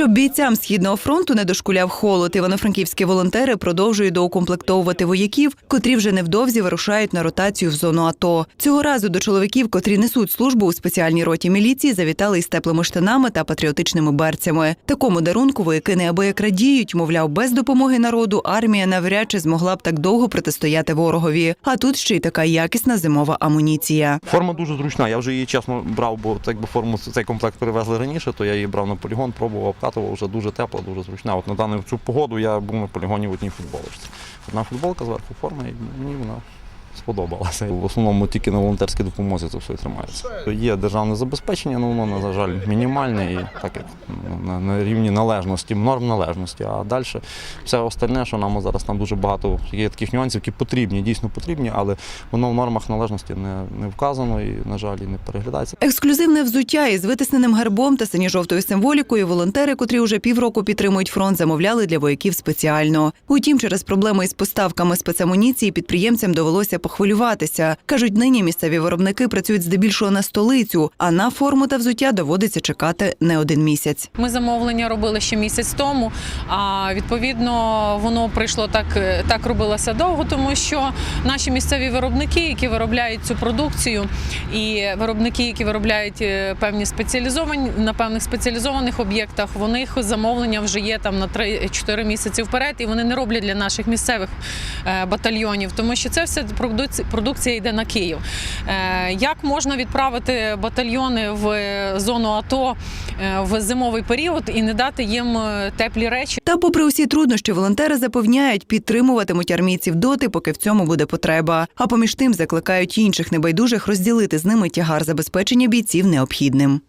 Щоб бійцям східного фронту не дошкуляв холод, івано-франківські волонтери продовжують доукомплектовувати вояків, котрі вже невдовзі вирушають на ротацію в зону АТО. Цього разу до чоловіків, котрі несуть службу у спеціальній роті міліції, завітали із теплими штанами та патріотичними берцями. Такому дарунку вояки неабияк радіють, мовляв, без допомоги народу армія навряд чи змогла б так довго протистояти ворогові. А тут ще й така якісна зимова амуніція. Форма дуже зручна. Я вже її чесно брав, бо так якби форму цей комплект привезли раніше, то я її брав на полігон, пробував, обкатував, вже дуже тепла, дуже зручна. От на дану цю погоду я був на полігоні в одній футболочці. Одна футболка зверху форма, і мені вона сподобалася. В основному тільки на волонтерській допомозі це все і тримається. Є державне забезпечення, але воно, на жаль, мінімальне і так як ну, на, на рівні належності, норм належності. А далі все остальне, що нам зараз там дуже багато є таких нюансів, які потрібні, дійсно потрібні, але воно в нормах належності не, не вказано і, на жаль, і не переглядається. Ексклюзивне взуття із витисненим гербом та синьо-жовтою символікою волонтери, котрі уже півроку підтримують фронт, замовляли для вояків спеціально. Утім, через проблеми із поставками спецамуніції підприємцям довелося похвилюватися. кажуть, нині місцеві виробники працюють здебільшого на столицю, а на форму та взуття доводиться чекати не один місяць. Ми замовлення робили ще місяць тому. А відповідно воно прийшло так, так робилося довго, тому що наші місцеві виробники, які виробляють цю продукцію, і виробники, які виробляють е, певні спеціалізовані на певних спеціалізованих об'єктах, в них замовлення вже є там на 3-4 місяці вперед, і вони не роблять для наших місцевих е, батальйонів, тому що це все продукція, йде на Київ. Е, Як можна відправити батальйони в зону АТО е, в зимовий період і не дати їм е, теплі речі? Та, попри усі труднощі, волонтери запевняють, підтримуватимуть армійців доти, поки в цьому буде потреба. А поміж тим закликають інших небайдужих розділити з ними тягар забезпечення бійців необхідним.